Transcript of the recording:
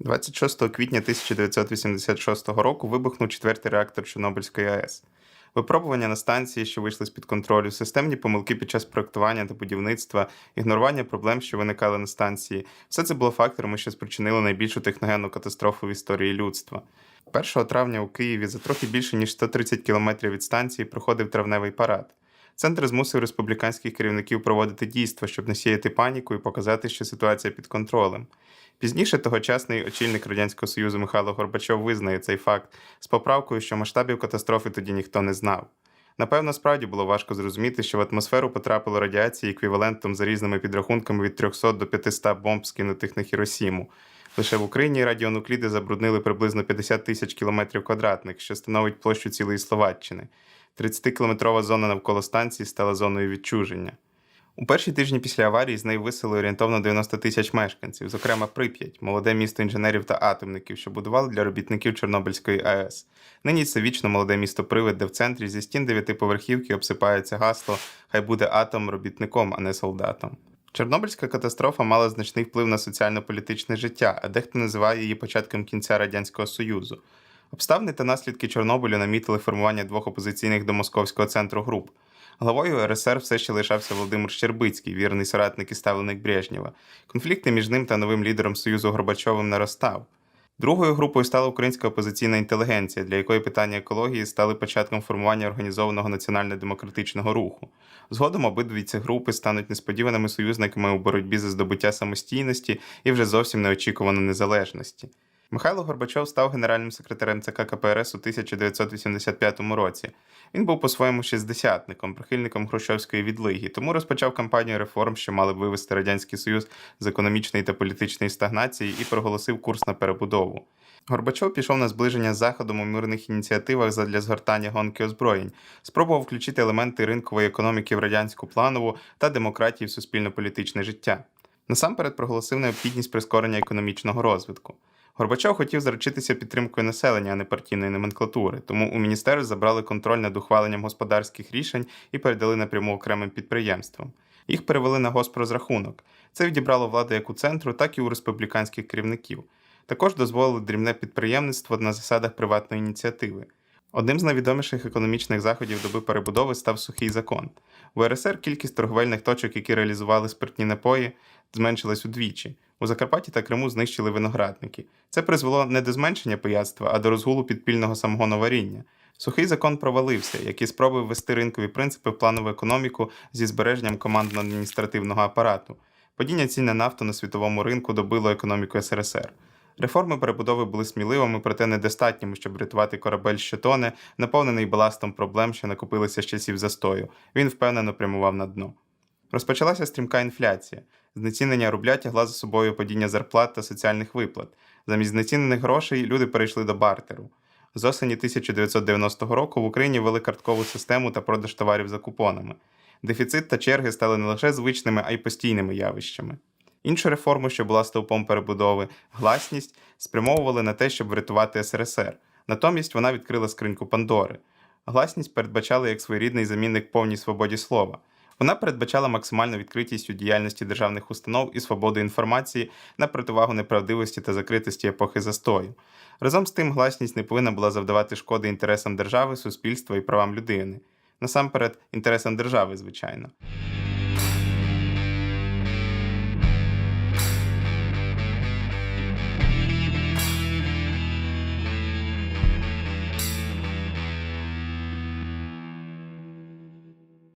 26 квітня 1986 року вибухнув четвертий реактор Чорнобильської АЕС. Випробування на станції, що вийшли з-під контролю, системні помилки під час проектування та будівництва, ігнорування проблем, що виникали на станції все це було факторами, що спричинили найбільшу техногенну катастрофу в історії людства. 1 травня у Києві за трохи більше ніж 130 кілометрів від станції проходив травневий парад. Центр змусив республіканських керівників проводити дійства, щоб не сіяти паніку і показати, що ситуація під контролем. Пізніше тогочасний очільник Радянського Союзу Михайло Горбачов визнає цей факт з поправкою, що масштабів катастрофи тоді ніхто не знав. Напевно, справді було важко зрозуміти, що в атмосферу потрапило радіації еквівалентом за різними підрахунками від 300 до 500 бомб, скинутих на Хіросіму. Лише в Україні радіонукліди забруднили приблизно 50 тисяч кілометрів квадратних, що становить площу цілої Словаччини. 30-кілометрова зона навколо станції стала зоною відчуження. У перші тижні після аварії з неї висели орієнтовно 90 тисяч мешканців, зокрема Прип'ять, молоде місто інженерів та атомників, що будували для робітників Чорнобильської АЕС. Нині це вічно молоде місто Привид, де в центрі зі стін дев'ятиповерхівки обсипається гасло Хай буде атом робітником, а не солдатом. Чорнобильська катастрофа мала значний вплив на соціально-політичне життя, а дехто називає її початком кінця Радянського Союзу. Обставини та наслідки Чорнобилю намітили формування двох опозиційних до московського центру груп. Главою РСР все ще лишався Володимир Щербицький, вірний соратник і ставленик Брежнєва. Конфлікти між ним та новим лідером Союзу Горбачовим наростав. Другою групою стала українська опозиційна інтелігенція, для якої питання екології стали початком формування організованого національно-демократичного руху. Згодом обидві ці групи стануть несподіваними союзниками у боротьбі за здобуття самостійності і вже зовсім неочікувано незалежності. Михайло Горбачов став генеральним секретарем ЦК КПРС у 1985 році. Він був по-своєму шістдесятником, прихильником Хрущовської відлиги, тому розпочав кампанію реформ, що мали б вивести Радянський Союз з економічної та політичної стагнації, і проголосив курс на перебудову. Горбачов пішов на зближення з Заходом у мирних ініціативах задля згортання гонки озброєнь, спробував включити елементи ринкової економіки в радянську планову та демократії в суспільно-політичне життя. Насамперед проголосив необхідність прискорення економічного розвитку. Горбачов хотів заручитися підтримкою населення, а не партійної номенклатури, тому у міністерств забрали контроль над ухваленням господарських рішень і передали напряму окремим підприємствам. Їх перевели на госпрозрахунок. Це відібрало владу як у центру, так і у республіканських керівників. Також дозволили дрібне підприємництво на засадах приватної ініціативи. Одним з найвідоміших економічних заходів доби перебудови став сухий закон. В РСР кількість торговельних точок, які реалізували спиртні напої, зменшилась удвічі. У Закарпатті та Криму знищили виноградники. Це призвело не до зменшення пияцтва, а до розгулу підпільного самогоноваріння. Сухий закон провалився, як і спроби ввести ринкові принципи в планову економіку зі збереженням командно-адміністративного апарату. Падіння цін на нафту на світовому ринку добило економіку СРСР. Реформи перебудови були сміливими, проте недостатніми, щоб врятувати корабель що тоне, наповнений баластом проблем, що накопилися з часів застою. Він впевнено прямував на дно. Розпочалася стрімка інфляція. Знецінення рубля тягла за собою падіння зарплат та соціальних виплат. Замість знецінених грошей люди перейшли до бартеру. З осені 1990 року в Україні ввели карткову систему та продаж товарів за купонами. Дефіцит та черги стали не лише звичними, а й постійними явищами. Іншу реформу, що була стовпом перебудови, гласність, спрямовували на те, щоб врятувати СРСР. Натомість вона відкрила скриньку Пандори. Гласність передбачала як своєрідний замінник повній свободі слова. Вона передбачала максимальну відкритість у діяльності державних установ і свободу інформації на противагу неправдивості та закритості епохи застою. Разом з тим, гласність не повинна була завдавати шкоди інтересам держави, суспільства і правам людини. Насамперед, інтересам держави, звичайно.